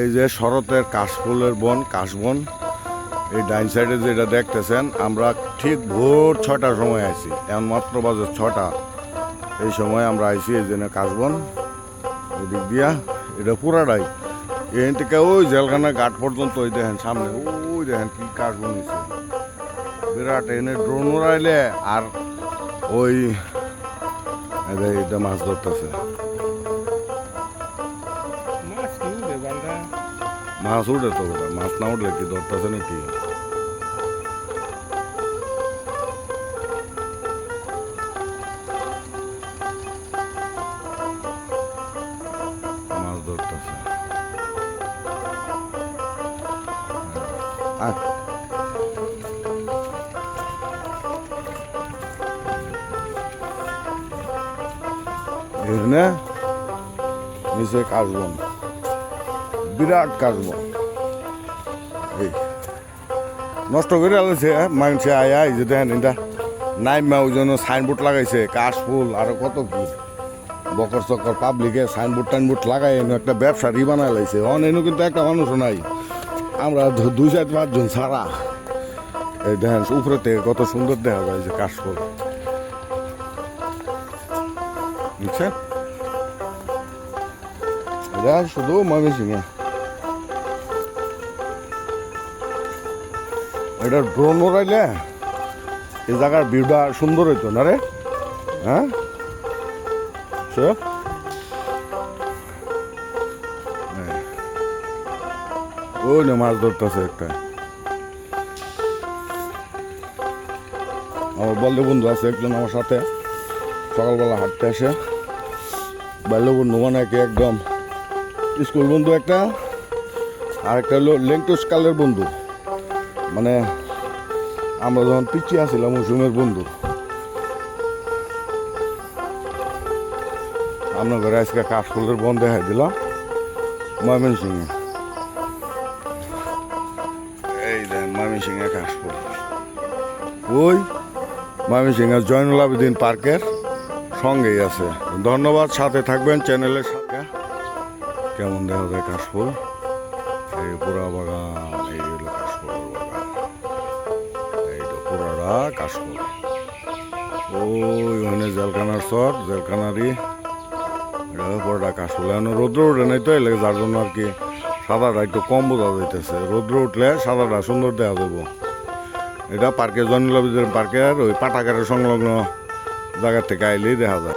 এই যে শরতের কাশফুলের বন, কাশবন, এই ডাইন সাইডে যেটা দেখতেছেন, আমরা ঠিক ভোর ছটার সময় আইছি। এখন মাত্র বাজে ছটা এই সময় আমরা আইছি এই জন্য কাশবন, এদিক দিয়া, এটা পুরাটাই। এখান থেকে ওই জেলখানা ঘাট পর্যন্ত ওই দেখেন সামনে, ওই দেখেন কি কাশবন হয়েছে বিরাট এনে ড্রোন উড়াইলে আর ওই এটা মাছ ধরতেছে। মাছ উঠে তো ওটা মাছ না উঠলে কি ধরতেছে নাকি মাছ ধরতেছে আয়। এখানে নিচে কাশবন বিরাট কাশবন এই, নষ্ট করে আলাইছে মানুষে আয় আয়, যে দেখেন এটা। নাইমা ওই জন্য সাইনবোর্ড লাগাইছে, কাশফুল, আর কত কি। বকর চকর পাবলিকে সাইনবোর্ড টাইনবোর্ড লাগাই এনে একটা ব্যবসা রি বানাই লাইছে। অন, এনে কিন্তু একটা মানুষও নাই। আমরা দুই চার পাঁচজন ছাড়া। এই দেখেন, উপরে থেকে কত সুন্দর দেখা যায় যে কাশফুল। বুঝছেন? এটা শুধু ময়মনসিংহে এটা ড্রোন উড়াইলে এই জায়গার ভিউটা সুন্দর হইতো, না রে? হ্যাঁ। ওই না মাছ ধরতেছে একটা। আমার বললে বন্ধু আছে একজন আমার সাথে। সকালবেলা হাঁটতে আসে। বাল্য বন্ধু মানে কি একদম স্কুল বন্ধু একটা আর একটা হলো লেংটুস কালের বন্ধু। মানে আমরা যখন পিছিয়ে আসছিলাম মৌসুমের বন্ধু আমরা ঘরে আজকে কাশফুলের বন দেখাই দিলাম, ময়মনসিংহে। এই দেন, ময়মনসিংহে কাশফুল ওই ময়মনসিংহের জয়নুল আবেদিন পার্কের সঙ্গেই আছে। ধন্যবাদ, সাথে থাকবেন চ্যানেলের সাথে। কেমন দেখা যায়, কাশফুল? এই পুরা বাগান, এই পুরাটা করে ওই ওখানে জেলখানার চর, জেলখানারই পরটা কাজ কাশফুল এখন রৌদ্র উঠে নাই তো এলাকা যার জন্য আর কি সাদাটা একটু কম বোঝা যাইতেছে। রৌদ্র উঠলে সাদাটা সুন্দর দেওয়া যাব এটা পার্কে পার্কে পার্কের ওই পাটাকারের সংলগ্ন জায়গা থেকে আইলেই দেখা যায়।